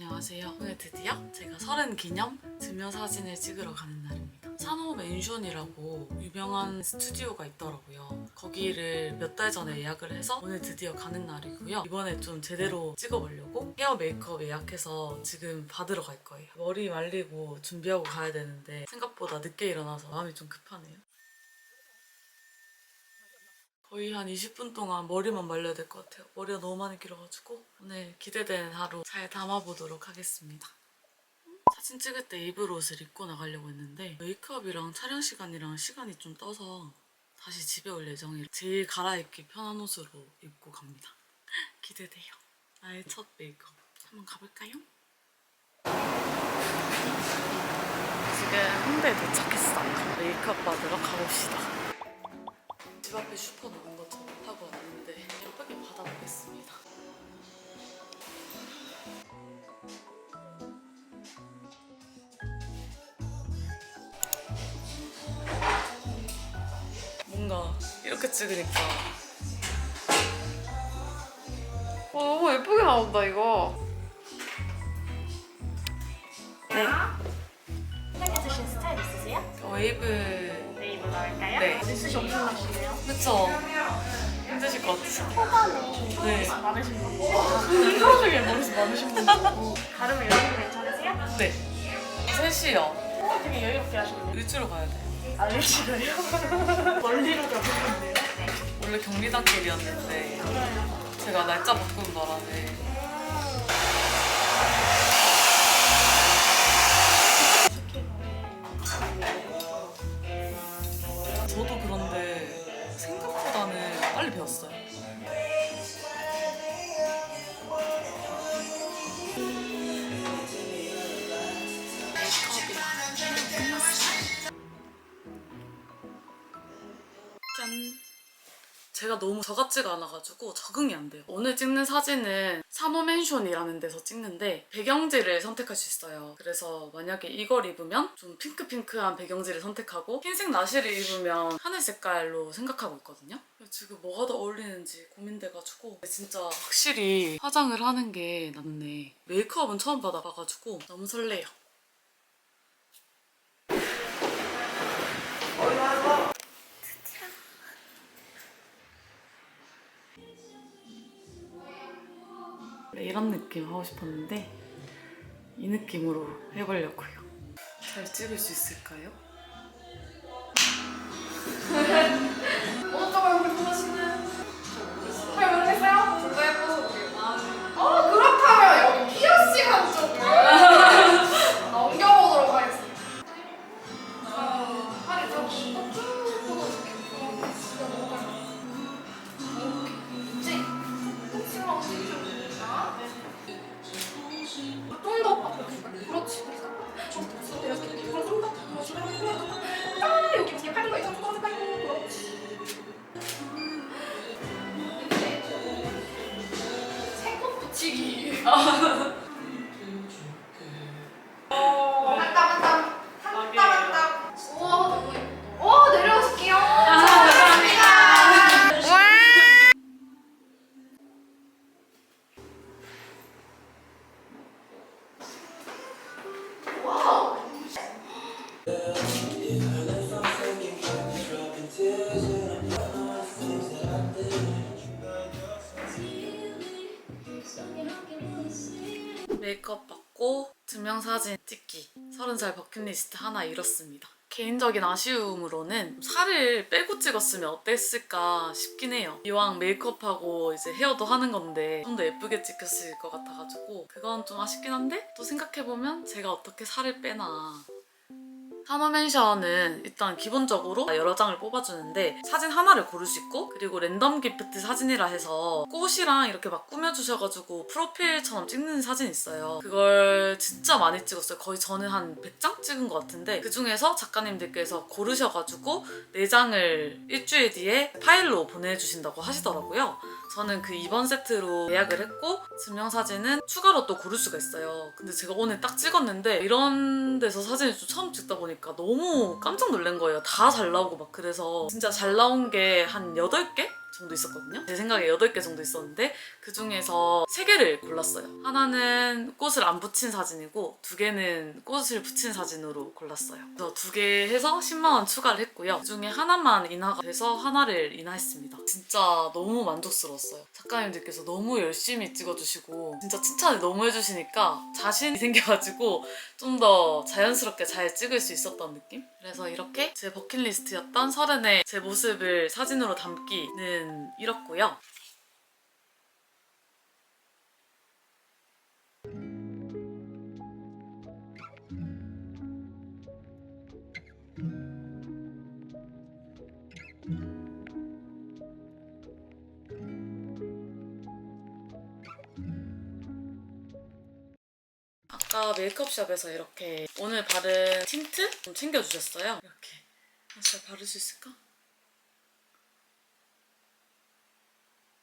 안녕하세요. 오늘 드디어 제가 서른 기념 증명사진을 찍으러 가는 날입니다. 산호 맨션이라고 유명한 스튜디오가 있더라고요. 거기를 몇 달 전에 예약을 해서 오늘 드디어 가는 날이고요. 이번에 좀 제대로 찍어보려고 헤어 메이크업 예약해서 지금 받으러 갈 거예요. 머리 말리고 준비하고 가야 되는데 생각보다 늦게 일어나서 마음이 좀 급하네요. 거의 한 20분 동안 머리만 말려야 될 것 같아요. 머리가 너무 많이 길어가지고 오늘 기대되는 하루 잘 담아보도록 하겠습니다. 사진 찍을 때 입을 옷을 입고 나가려고 했는데 메이크업이랑 촬영 시간이랑 시간이 좀 떠서 다시 집에 올 예정이라 제일 갈아입기 편한 옷으로 입고 갑니다. 기대돼요. 나의 첫 메이크업. 한번 가볼까요? 지금 홍대에 도착했어요. 메이크업 받으러 가봅시다. 집 앞에 슈퍼 나온 것처럼 하고 왔는데 예쁘게 받아보겠습니다. 뭔가 이렇게 찍으니까 와 너무 예쁘게 나온다 이거 네 생각해주신 스타일 있으세요? 웨이브 나올까요? 네. 리스시 엄청 나시네요. 그쵸 힘드실 것 같으시죠? 초반에 네. 많으신 분. 이거 중에 머리숱 많으신 분 다르면 여러분 괜찮으세요? 네 셋이요 어, 되게 여유롭게 하시네요. 일주로 가야 돼요 알려주시고요. 멀리로 가보셨네요. 원래 경리단길이었는데 제가 날짜 바꾸는 바람에 제가 너무 저 같지가 않아가지고 적응이 안 돼요. 오늘 찍는 사진은 산호맨션이라는 데서 찍는데 배경지를 선택할 수 있어요. 그래서 만약에 이걸 입으면 좀 핑크핑크한 배경지를 선택하고 흰색 나시를 입으면 하늘 색깔로 생각하고 있거든요. 지금 뭐가 더 어울리는지 고민돼가지고 진짜 확실히 화장을 하는 게 낫네. 메이크업은 처음 받아봐가지고 너무 설레요. 원래 이런 느낌 하고 싶었는데 이 느낌으로 해보려고요. 잘 찍을 수 있을까요? 메이크업 받고 증명사진 찍기 30살 버킷리스트 하나 이뤘습니다. 개인적인 아쉬움으로는 살을 빼고 찍었으면 어땠을까 싶긴 해요. 이왕 메이크업하고 이제 헤어도 하는 건데 좀 더 예쁘게 찍혔을 것 같아가지고 그건 좀 아쉽긴 한데 또 생각해보면 제가 어떻게 살을 빼나 하나맨션은 일단 기본적으로 여러 장을 뽑아주는데 사진 하나를 고를 수 있고 그리고 랜덤 기프트 사진이라 해서 꽃이랑 이렇게 막 꾸며주셔가지고 프로필처럼 찍는 사진이 있어요. 그걸 진짜 많이 찍었어요. 거의 저는 한 100장 찍은 것 같은데 그 중에서 작가님들께서 고르셔가지고 4장을 일주일 뒤에 파일로 보내주신다고 하시더라고요. 저는 그 2번 세트로 예약을 했고 증명사진은 추가로 또 고를 수가 있어요. 근데 제가 오늘 딱 찍었는데 이런 데서 사진을 좀 처음 찍다 보니까 너무 깜짝 놀란 거예요. 다 잘 나오고 막 그래서 진짜 잘 나온 게 한 8개 정도 있었거든요. 제 생각에 8개 정도 있었는데 그 중에서 3개를 골랐어요. 하나는 꽃을 안 붙인 사진이고 두 개는 꽃을 붙인 사진으로 골랐어요. 그래서 두 개 해서 10만 원 추가를 했고요. 그 중에 하나만 인하가 돼서 하나를 인하했습니다. 진짜 너무 만족스러웠어요. 작가님들께서 너무 열심히 찍어주시고 진짜 칭찬을 너무 해주시니까 자신이 생겨가지고 좀 더 자연스럽게 잘 찍을 수 있었던 느낌? 그래서 이렇게 제 버킷리스트였던 서른의 제 모습을 사진으로 담기는 이렇고요. 메이크업샵에서 이렇게 오늘 바른 틴트 좀 챙겨주셨어요. 이렇게 아, 잘 바를 수 있을까?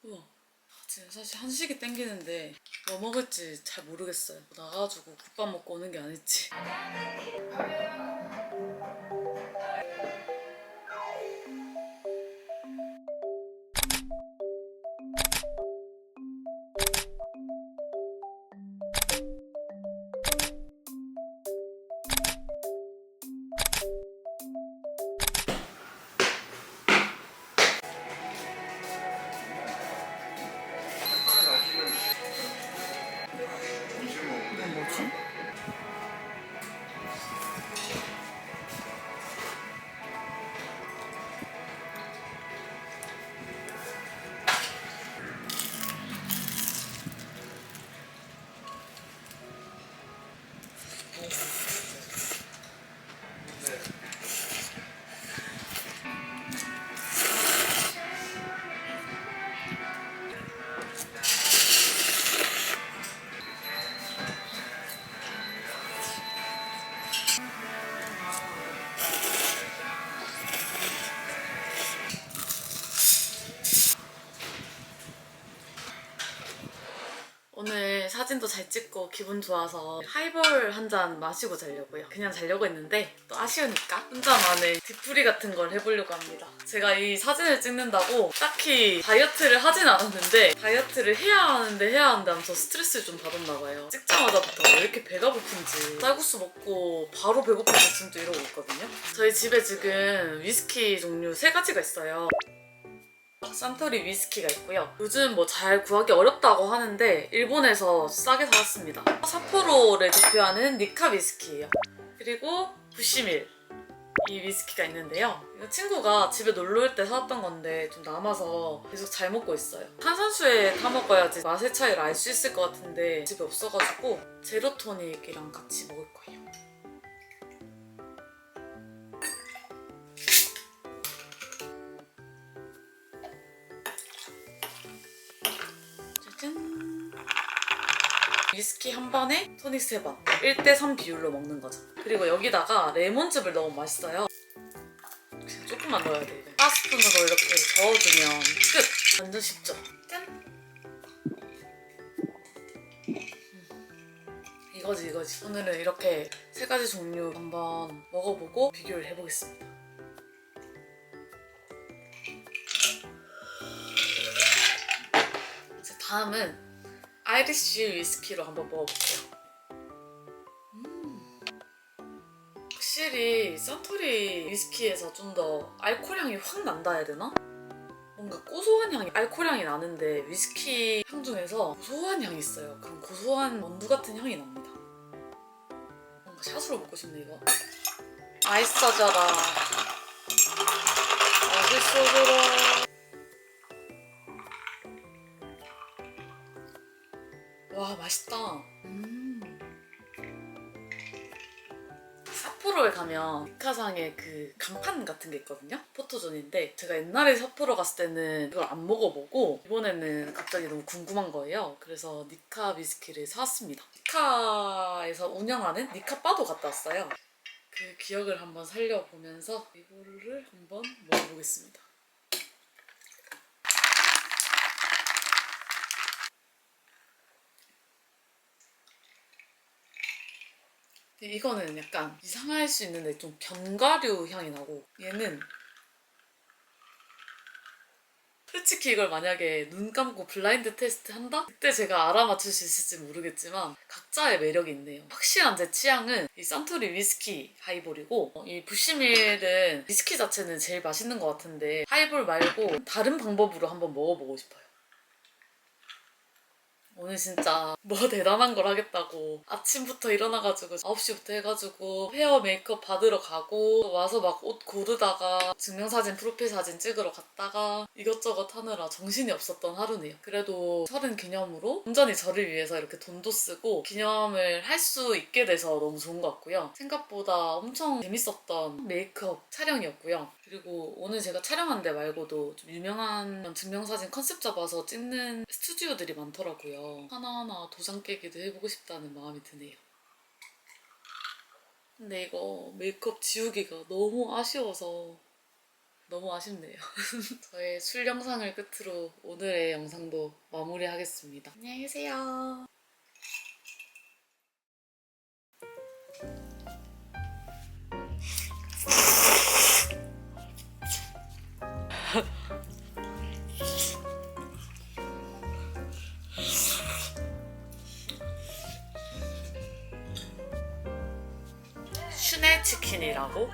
우와 아, 지금 사실 한식이 땡기는데 뭐 먹을지 잘 모르겠어요. 나가가지고 국밥 먹고 오는 게 아닐지. 사진도 잘 찍고 기분 좋아서 하이볼 한 잔 마시고 자려고요. 그냥 자려고 했는데 또 아쉬우니까 혼자만의 뒤풀이 같은 걸 해보려고 합니다. 제가 이 사진을 찍는다고 딱히 다이어트를 하진 않았는데 다이어트를 해야 하는데 해야 하면서 스트레스를 좀 받았나 봐요. 찍자마자부터 왜 이렇게 배가 고픈지 쌀국수 먹고 바로 배고파서 지금 또 이러고 있거든요. 저희 집에 지금 위스키 종류 세 가지가 있어요. 산토리 위스키가 있고요. 요즘 뭐 잘 구하기 어렵다고 하는데 일본에서 싸게 사왔습니다. 삿포로를 대표하는 니카 위스키예요. 그리고 부시밀 이 위스키가 있는데요. 이거 친구가 집에 놀러 올 때 사왔던 건데 좀 남아서 계속 잘 먹고 있어요. 탄산수에 타 먹어야지 맛의 차이를 알 수 있을 것 같은데 집에 없어가지고 제로토닉이랑 같이 먹을 거예요. 위스키 한 반에 토닉 세 반. 1대3 비율로 먹는 거죠. 그리고 여기다가 레몬즙을 넣으면 맛있어요. 조금만 넣어야 돼. 이거. 파스푼으로 이렇게 저어주면 끝! 완전 쉽죠? 짠! 음. 이거지 이거지. 오늘은 이렇게 세 가지 종류 한번 먹어보고 비교를 해보겠습니다. 이제 다음은 아이리쉬 위스키로 한번 먹어볼게요. 음. 확실히 산토리 위스키에서 좀 더 알코올 향이 확 난다 해야 되나? 뭔가 고소한 향이 알코올 향이 나는데 위스키 향 중에서 고소한 향이 있어요. 그럼 고소한 원두 같은 향이 납니다. 뭔가 샷으로 먹고 싶네 이거. 맛있어져라. 맛있어져라. 맛있다. 음. 삿포로에 가면 니카상에 그 간판 같은 게 있거든요. 포토존인데 제가 옛날에 삿포로 갔을 때는 이걸 안 먹어보고 이번에는 갑자기 너무 궁금한 거예요. 그래서 니카 위스키를 사왔습니다. 니카에서 운영하는 니카 바도 갔다 왔어요. 그 기억을 한번 살려보면서 이거를 한번 먹어보겠습니다. 근데 이거는 약간 이상할 수 있는데 좀 견과류 향이 나고 얘는 솔직히 이걸 만약에 눈 감고 블라인드 테스트 한다? 그때 제가 알아맞힐 수 있을지 모르겠지만 각자의 매력이 있네요. 확실한 제 취향은 이 산토리 위스키 하이볼이고 어, 이 부시밀은 위스키 자체는 제일 맛있는 것 같은데 하이볼 말고 다른 방법으로 한번 먹어보고 싶어요. 오늘 진짜 뭐 대단한 걸 하겠다고 아침부터 일어나가지고 9시부터 해가지고 헤어 메이크업 받으러 가고 와서 막 옷 고르다가 증명사진 프로필 사진 찍으러 갔다가 이것저것 하느라 정신이 없었던 하루네요. 그래도 설은 기념으로 온전히 저를 위해서 이렇게 돈도 쓰고 기념을 할 수 있게 돼서 너무 좋은 것 같고요. 생각보다 엄청 재밌었던 메이크업 촬영이었고요 그리고 오늘 제가 촬영한 데 말고도 좀 유명한 증명사진 컨셉 잡아서 찍는 스튜디오들이 많더라고요. 하나하나 도장 깨기도 해보고 싶다는 마음이 드네요. 근데 이거 메이크업 지우기가 너무 아쉬워서 너무 아쉽네요. 저의 술 영상을 끝으로 오늘의 영상도 마무리하겠습니다. 안녕히 계세요. 슈네 치킨이라고